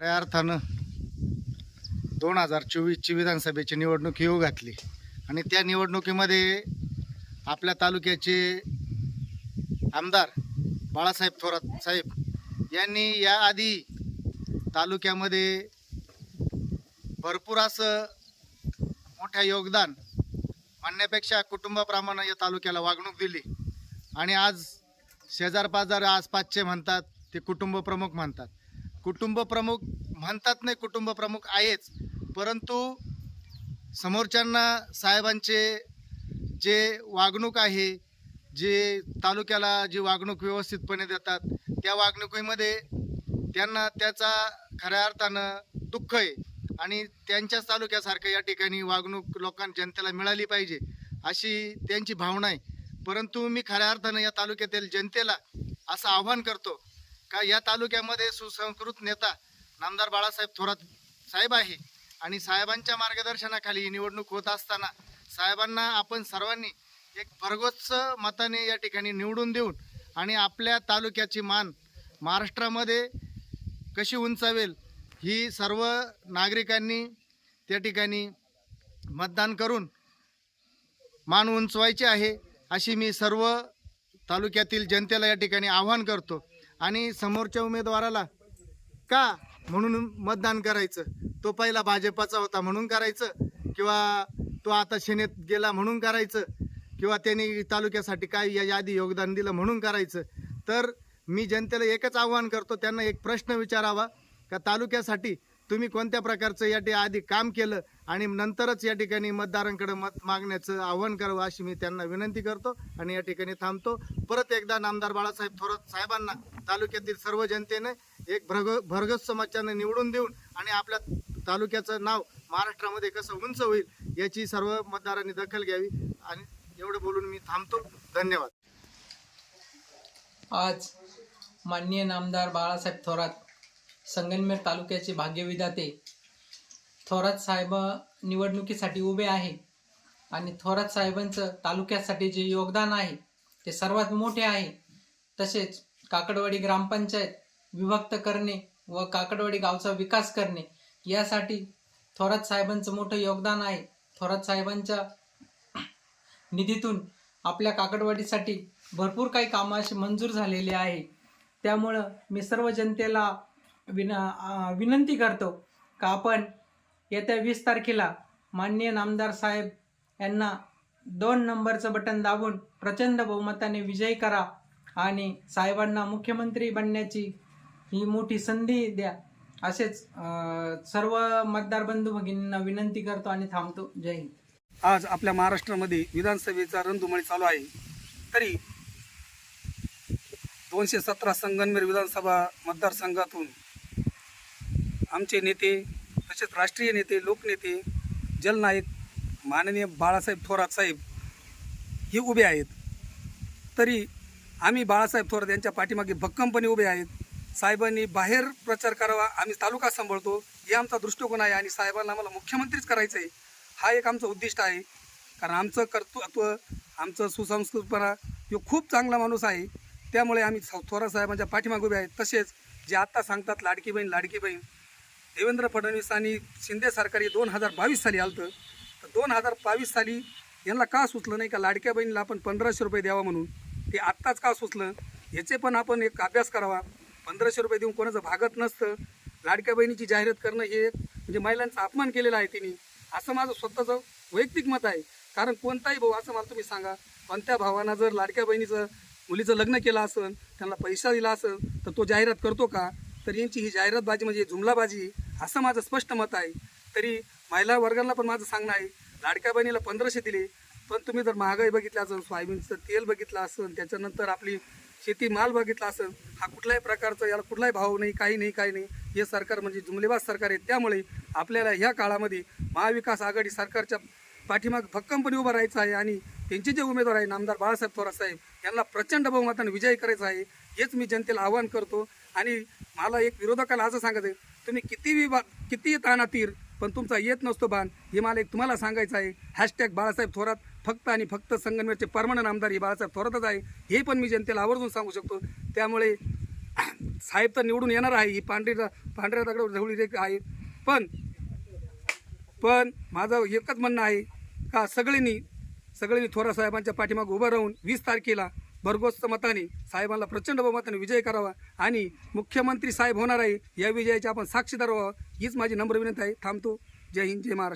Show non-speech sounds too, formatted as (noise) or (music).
खऱ्या अर्थानं दोन हजार चोवीसची विधानसभेची निवडणूक येऊ घातली. आणि त्या निवडणुकीमध्ये आपल्या तालुक्याचे आमदार बाळासाहेब थोरात साहेब यांनी याआधी तालुक्यामध्ये भरपूर असं मोठं योगदान म्हणण्यापेक्षा कुटुंबाप्रमाणे या तालुक्याला वागणूक दिली. आणि आज शेजार पाजार आसपासचे म्हणतात ते कुटुंब प्रमुख म्हणतात. कुटुंब प्रमुख म्हणतात नाही कुटुंब प्रमुख आहेच परंतु समोरच्यांना साहेबांचे जे वागणूक आहे जे तालुक्याला जी वागणूक व्यवस्थितपणे देतात त्या वागणुकीमध्ये त्यांना त्याचा खऱ्या अर्थानं दुःख आहे आणि त्यांच्याच तालुक्यासारखं या ठिकाणी वागणूक लोकांना जनतेला मिळाली पाहिजे अशी त्यांची भावना आहे. परंतु मी खऱ्या अर्थानं या तालुक्यातील जनतेला असं आव्हान करतो का या तालुक्यामध्ये सुसंस्कृत नेता नामदार बाळासाहेब थोरात साहेब आहे आणि साहेबांच्या मार्गदर्शनाखाली ही निवडणूक होत असताना साहेबांना आपण सर्वांनी एक भरगोच्च मताने या ठिकाणी निवडून देऊन आणि आपल्या तालुक्याची मान महाराष्ट्रामध्ये कशी उंचावेल ही सर्व नागरिकांनी त्या ठिकाणी मतदान करून मान उंचवायची आहे अशी मी सर्व तालुक्यातील जनतेला या ठिकाणी आव्हान करतो. आणि समोरच्या उमेदवाराला का म्हणून मतदान करायचं? तो पहिला भाजपाचा होता म्हणून करायचं? किंवा तो आता सेनेत गेला म्हणून करायचं? किंवा त्यांनी तालुक्यासाठी काय या यादी योगदान दिलं म्हणून करायचं? तर मी जनतेला एकच आव्हान करतो त्यांना एक प्रश्न विचारावा का तालुक्यासाठी तुम्ही कोणत्या प्रकारचं या ठिकाणी आधी काम केलं आणि नंतरच या ठिकाणी मतदारांकडे मत मागण्याचं आव्हान करावं अशी मी त्यांना विनंती करतो आणि या ठिकाणी थांबतो. परत एकदा नामदार बाळासाहेब थोरात साहेबांना तालुक्यातील सर्व जनतेने एक भरग भरगस समाजाने निवडून देऊन आणि आपल्या तालुक्याचं नाव महाराष्ट्रामध्ये कसं उंच होईल याची सर्व मतदारांनी दखल घ्यावी आणि एवढं बोलून मी थांबतो. धन्यवाद. आज माननीय नामदार बाळासाहेब थोरात संगनमेर तालुक्याचे भाग्यविधाते थोरात साहेब निवडणुकीसाठी उभे आहे आणि थोरात साहेबांचं तालुक्यासाठी जे योगदान आहे ते सर्वात मोठे आहे. तसेच काकडवाडी ग्रामपंचायत विभक्त करणे व काकडवाडी गावचा विकास करणे यासाठी थोरात साहेबांचं मोठं योगदान आहे. थोरात साहेबांच्या निधीतून आपल्या काकडवाडीसाठी भरपूर काही कामं अशी मंजूर झालेली आहे. त्यामुळं मी सर्व जनतेला विन विनंती करतो का आपण येत्या वीस तारखेला माननीय नामदार साहेब यांना दोन नंबरचं बटन दाबून प्रचंड बहुमताने विजयी करा. आणि साहेबांना मुख्यमंत्री बनण्याची ही मोठी संधी द्या. असेच अं, सर्व मतदार बंधू भगिनींना विनंती करतो आणि थांबतो. जय हिंद. आज आपल्या महाराष्ट्रामध्ये विधानसभेचा रणधुमाळी चालू आहे. तरी दोनशे सतरा संगनमेर विधानसभा मतदारसंघातून आमचे नेते तसेच राष्ट्रीय नेते लोकनेते जलनायक माननीय बाळासाहेब थोरात साहेब हे उभे आहेत. तरी आम्ही बाळासाहेब थोरात यांच्या पाठीमागे भक्कमपणे उभे आहेत. साहेबांनी बाहेर प्रचार करावा आम्ही तालुका सांभाळतो हे आमचा दृष्टिकोन आहे आणि साहेबांना आम्हाला मुख्यमंत्रीच करायचं आहे हा एक आमचं उद्दिष्ट आहे. कारण आमचं कर्तृत्व आमचं सुसंस्कृतपणा हे खूप चांगला माणूस आहे. त्यामुळे आम्ही स- थोरात साहेबांच्या पाठीमागे उभे आहेत. तसेच जे आत्ता सांगतात लाडकी बहीण लाडकी बहीण देवेंद्र फडणवीस आणि शिंदे सरकारी दोन हजार बावीस साली आलं होतं. तर दोन हजार बावीस साली यांना का सुचलं नाही का लाडक्या बहिणीला आपण पंधराशे रुपये द्यावा म्हणून? ते आत्ताच का सुचलं? याचे पण आपण एक अभ्यास करावा. पंधराशे रुपये देऊन कोणाचं भागत नसतं. लाडक्या बहिणीची जाहिरात करणं हे एक म्हणजे महिलांचा अपमान केलेला आहे तिने. असं माझं स्वतःचं वैयक्तिक मत आहे. कारण कोणताही भाऊ असं मला तुम्ही सांगा कोणत्या भावानं जर लाडक्या बहिणीचं मुलीचं लग्न केलं असेल त्यांना पैसा दिला असेल तर तो जाहिरात करतो का? तर यांची ही जाहिरातबाजी म्हणजे जुमलाबाजी असं माझं स्पष्ट मत आहे. तरी महिला वर्गाला पण माझं सांगणं आहे. लाडक्या बहिणीला पंधराशे दिले पण तुम्ही जर महागाई बघितलं असेल सोयाबीनचं तेल बघितलं असेल त्याच्यानंतर आपली शेती माल बघितला असेल हा कुठल्याही प्रकारचा याला कुठलाही भाव नाही काही नाही काही नाही. हे सरकार म्हणजे जुमलेबाज सरकार आहे त्यामुळे आपल्याला ह्या काळामध्ये महाविकास आघाडी सरकारच्या पाठीमाग भक्कमपणे उभं राहायचं आहे आणि त्यांचे जे उमेदवार आहे नामदार बाळासाहेब थोरात साहेब यांना प्रचंड बहुमताने विजयी करायचा आहे हेच मी जनतेला आवाहन करतो. आणि मला एक विरोधकाला असं सांगायचं आहे, तुम्ही किती बा किती तानातीर पण तुमचा येत नसतो बाण हे मला एक तुम्हाला सांगायचं आहे. हॅशटॅग बाळासाहेब थोरात फक्त आणि फक्त संगमनेरचे परमानंट आमदार हे बाळासाहेब थोरातच आहे हे पण मी जनतेला आवर्जून सांगू शकतो. त्यामुळे (clears throat) साहेब तर निवडून येणार आहे ही पांढरी पांढऱ्या दगडावर झवळी रेख आहे. पण पण माझं एकच म्हणणं आहे का सगळ्यांनी सगळ्यांनी थोरा साहेबांच्या पाठीमागे उभं राहून वीस तारखेला भरगोस्त मताने साहेबांना प्रचंड बहुमताने विजय करावा आणि मुख्यमंत्री साहेब होणार आहे या विजयाची आपण साक्षीदार व्हावं हीच माझी नम्र विनंती आहे. थांबतो. जय हिंद जय महाराष्ट्र.